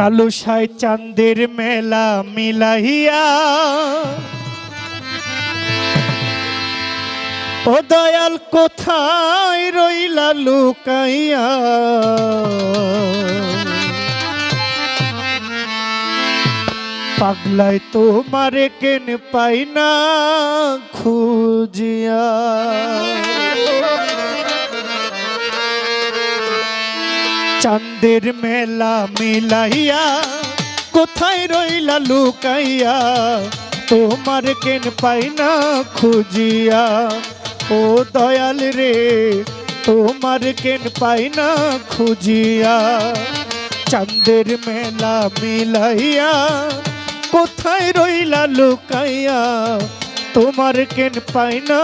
কালুসাই চাঁদের মেলা মিলাইয়া। ও দয়াল, কোথায় রইলা লুকাইয়া? পাগলায় তোমারে কেন পাই না খুঁজিয়া? চাঁদের মেলা মিলাইয়া কোথায় রইলা লুকাইয়া? তোমার কেন পাই না খুঁজিয়া? ও দয়াল রে, তোমার কেন পাই না খুঁজিয়া? চাঁদের মেলা মিলাইয়া কোথায় রইলা লুকাইয়া? তোমার কেন পাই না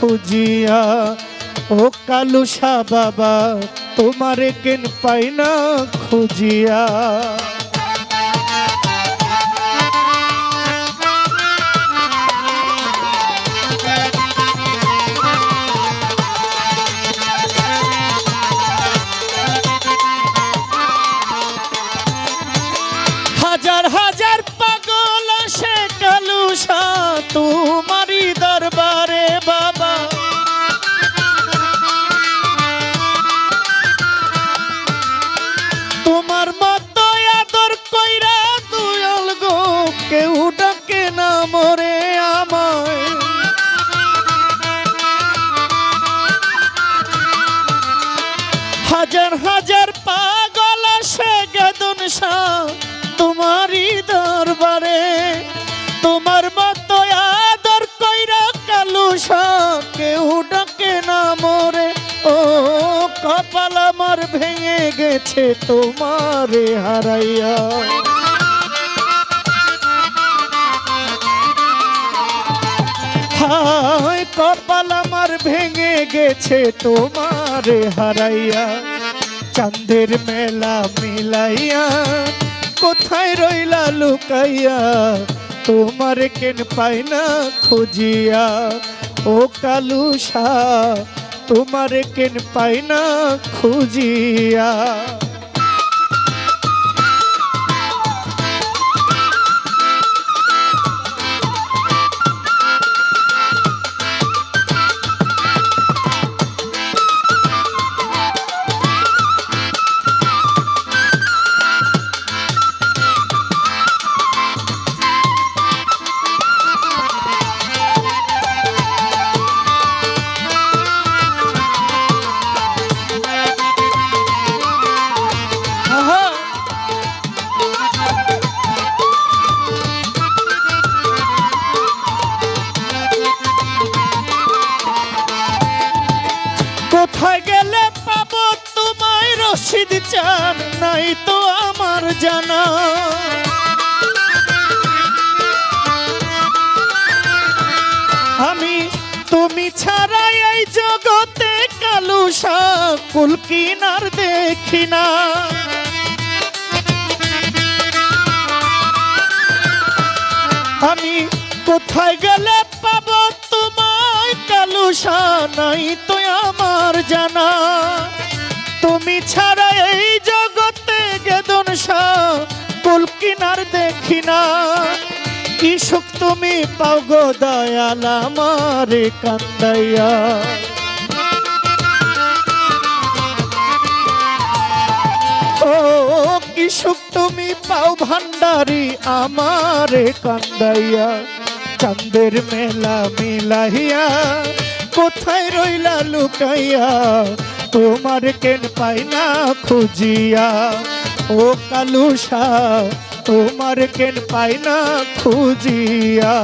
খুঁজিয়া? ও কালুসা বাবা তোমার কেন পাই না খুঁজিয়া হাজার হাজার পাগল আসে গেদন তোমারই দরবারে। তোমার মতো আদর কইরা কালুসা কেউ ডাকে না মরে। ও কপাল আমার ভেঙে গেছে তোমারে হারাইয়া। হায়, কপাল আমার ভেঙে গেছে তোমারে হারাইয়া, চাঁদের মেলা মিলাইয়া, কোথায় রইলা লুকাইয়া? তোমার কেন পাই না খুঁজিয়া? ও কালুষা তোমার কেন পাই না খুঁজিয়া? চান নাই তো আমার জানা। আমি তুমি ছাড়া এই জগতে কালুসা কুলকিনার দেখি না। আমি কোথায় গেলে পাবো তোমায়? কালুসা নাই তো আমার জানা। কুলকিনার দেখি না। কি সুখ তুমি পাও গো দয়াল আমারে কান্দাইয়া। ও, কি সুখ তুমি পাও ভান্ডারি আমারে কান্দাইয়া। চাঁদের মেলা মিলাইয়া কোথায় রইলা লুকাইয়া? তোমার কেন পাই না খুঁজিয়া? ও কালুসা তোমার কেন পাই না খুঁজিয়া?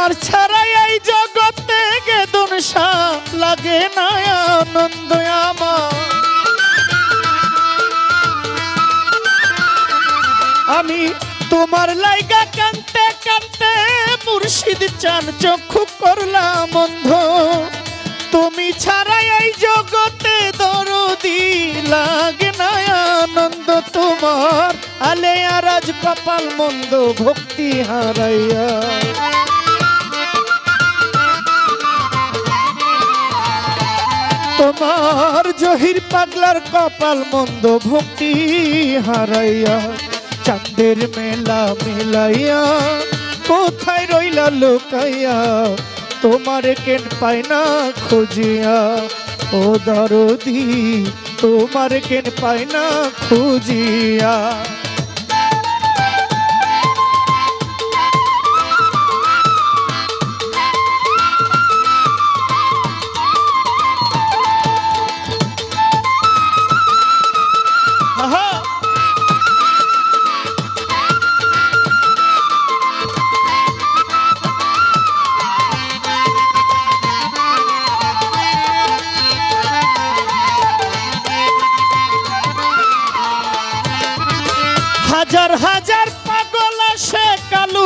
তোমার ছাড়াই এই জগতে গেদন লাগে না আনন্দ আমার। আমি তোমার লাইগা কানতে কানতে মুর্শিদ চান চক্ষু করলাম অন্ধ। তুমি ছাড়াই এই জগতে দরদি লাগে না আনন্দ তোমার। আলে আরাজ কপাল মন্দ, ভক্তি হারাইয়া। জহির পাগলার কপাল মন্দ ভক্তি হারাইয়া, চাঁদের মেলা মেলাইয়া, কোথায় রইলা লোকাইয়া, তোমার কেন পায় না খুঁজিয়া? ও দরদি, তোমার কেন পায় না খুঁজিয়া?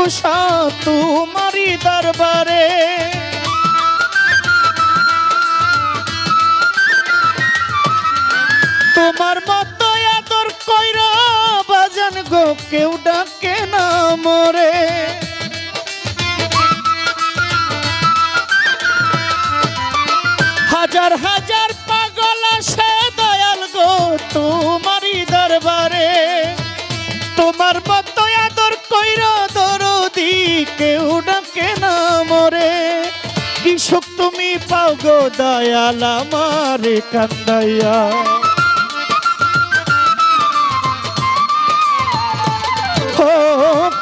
কালুসা তোমারি দরবারে। তোমার মতো আদর কইরা বাজান গো, কেউ ডাকে না মরে হাজার হাজার পাগল আসে দয়াল গো তোমারি দরবারে। তোমার মতো কেউ ডাকে না মরে। কি সুখ তুমি পাও গো দয়াল আমারে কান্দাইয়া। ও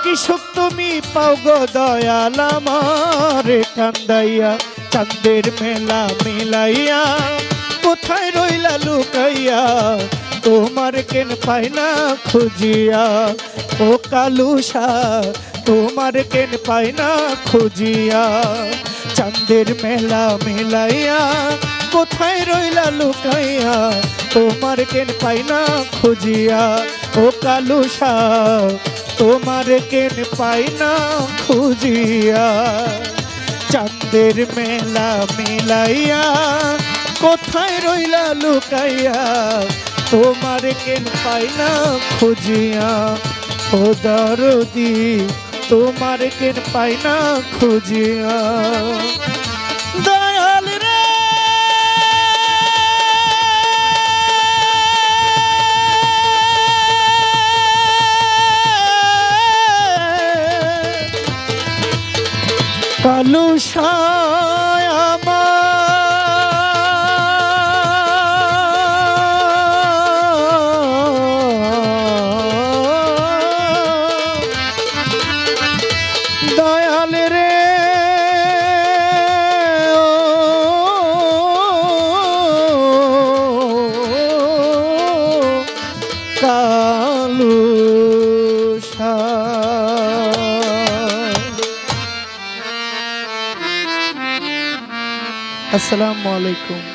কি তুমি পাও গো দয়াল আমারে কান্দাইয়া। চাঁদের মেলা মিলাইয়া কোথায় রইলা লুকাইয়া? তোমার কেন পাই না খুঁজিয়া? ও কালুসা তোমার কেন পাই না খুঁজিয়া? চাঁদের মেলা মিলাইয়া কোথায় রইলা লুকাইয়া? তোমার কেন পাই না খুঁজিয়া? ও কালুসা তোমার কেন পাই না খুঁজিয়া? চাঁদের মেলা মিলাইয়া কোথায় রইলা লুকাইয়া? তোমার কেন পাই না খুঁজিয়া? ও দরদি তোমার কেন পাই না খুঁজিয়া। কালু আসসালামু আলাইকুম।